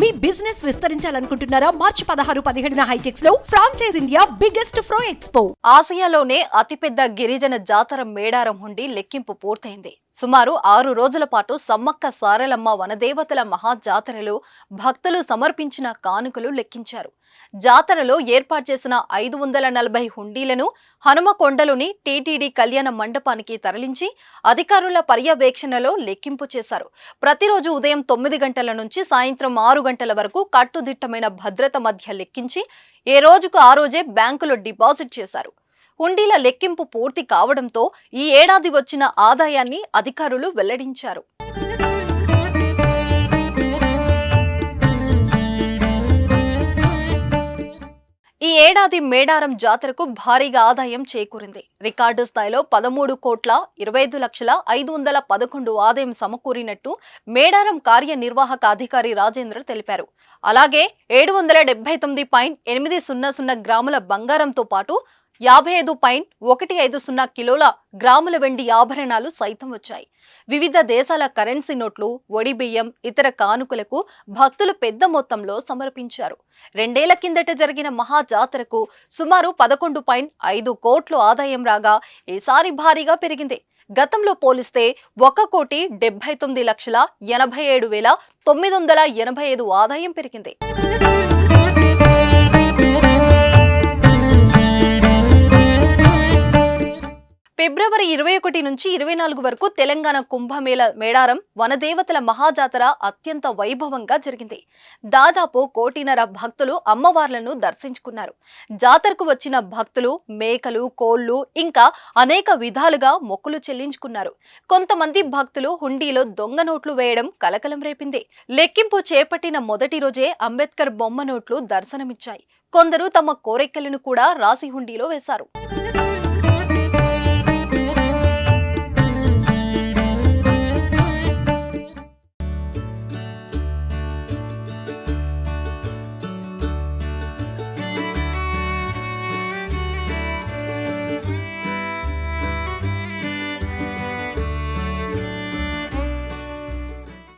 మీ business విస్తరించాలనుకుంటున్నారా? March పదహారు పదిహేడున హైటెక్స్లో ఫ్రాంచైజ్ ఇండియా బిగ్గెస్ట్ ఫ్రో ఎక్స్పో ఆసియాలోనే అతిపెద్ద గిరిజన జాతర మేడారం ఉండి లెక్కింపు పూర్తయింది. సుమారు ఆరు రోజుల పాటు సమ్మక్క సారలమ్మ వనదేవతల మహాజాతరలో భక్తులు సమర్పించిన కానుకలు లెక్కించారు. జాతరలో ఏర్పాటు చేసిన ఐదు వందల నలభై హుండీలను హనుమకొండలోని టీటీడీ కళ్యాణ మండపానికి తరలించి అధికారుల పర్యవేక్షణలో లెక్కింపు చేశారు. ప్రతిరోజు ఉదయం తొమ్మిది గంటల నుంచి సాయంత్రం ఆరు గంటల వరకు కట్టుదిట్టమైన భద్రత మధ్య లెక్కించి ఏ రోజుకు ఆ రోజే బ్యాంకులో డిపాజిట్ చేశారు. హుండీల లెక్కింపు పూర్తి కావడంతో ఈ ఏడాది వచ్చిన ఆదాయాన్ని అధికారులు వెల్లడించారు. ఈ ఏడాది మేడారం జాతరకు భారీగా ఆదాయం చేకూరింది. రికార్డు స్థాయిలో పదమూడు కోట్ల ఇరవై ఐదు లక్షల ఐదు వందల పదకొండు ఆదాయం సమకూరినట్టు మేడారం కార్యనిర్వాహక అధికారి రాజేంద్ర తెలిపారు. అలాగే ఏడు వందల డెబ్బై తొమ్మిది పాయింట్ ఎనిమిది సున్నా సున్నా గ్రాముల బంగారంతో పాటు యాభై ఐదు పాయింట్ ఒకటి ఐదు సున్నా కిలోల గ్రాముల వెండి ఆభరణాలు సైతం వచ్చాయి. వివిధ దేశాల కరెన్సీ నోట్లు వడి బియ్యం ఇతర కానుకలకు భక్తులు పెద్ద మొత్తంలో సమర్పించారు. రెండేళ్ళ కిందట జరిగిన మహా జాతరకు సుమారు పదకొండు పాయింట్ ఐదు కోట్లు ఆదాయం రాగా ఈసారి భారీగా పెరిగింది. గతంలో పోలిస్తే ఒక కోటి డెబ్బై తొమ్మిది లక్షల ఎనభై ఏడు వేల తొమ్మిది వందల ఎనభై ఐదు ఆదాయం పెరిగింది. ఫిబ్రవరి ఇరవై ఒకటి నుంచి ఇరవై నాలుగు వరకు తెలంగాణ కుంభమేళ మేడారం వనదేవతల మహాజాతర అత్యంత వైభవంగా జరిగింది. దాదాపు కోటిన్నర భక్తులు అమ్మవార్లను దర్శించుకున్నారు. జాతరకు వచ్చిన భక్తులు మేకలు కోళ్ళు ఇంకా అనేక విధాలుగా మొక్కులు చెల్లించుకున్నారు. కొంతమంది భక్తులు హుండీలో దొంగ నోట్లు వేయడం కలకలం రేపింది. లెక్కింపు చేపట్టిన మొదటి రోజే అంబేద్కర్ బొమ్మ నోట్లు దర్శనమిచ్చాయి. కొందరు తమ కోరికలను కూడా రాసి హుండీలో వేశారు.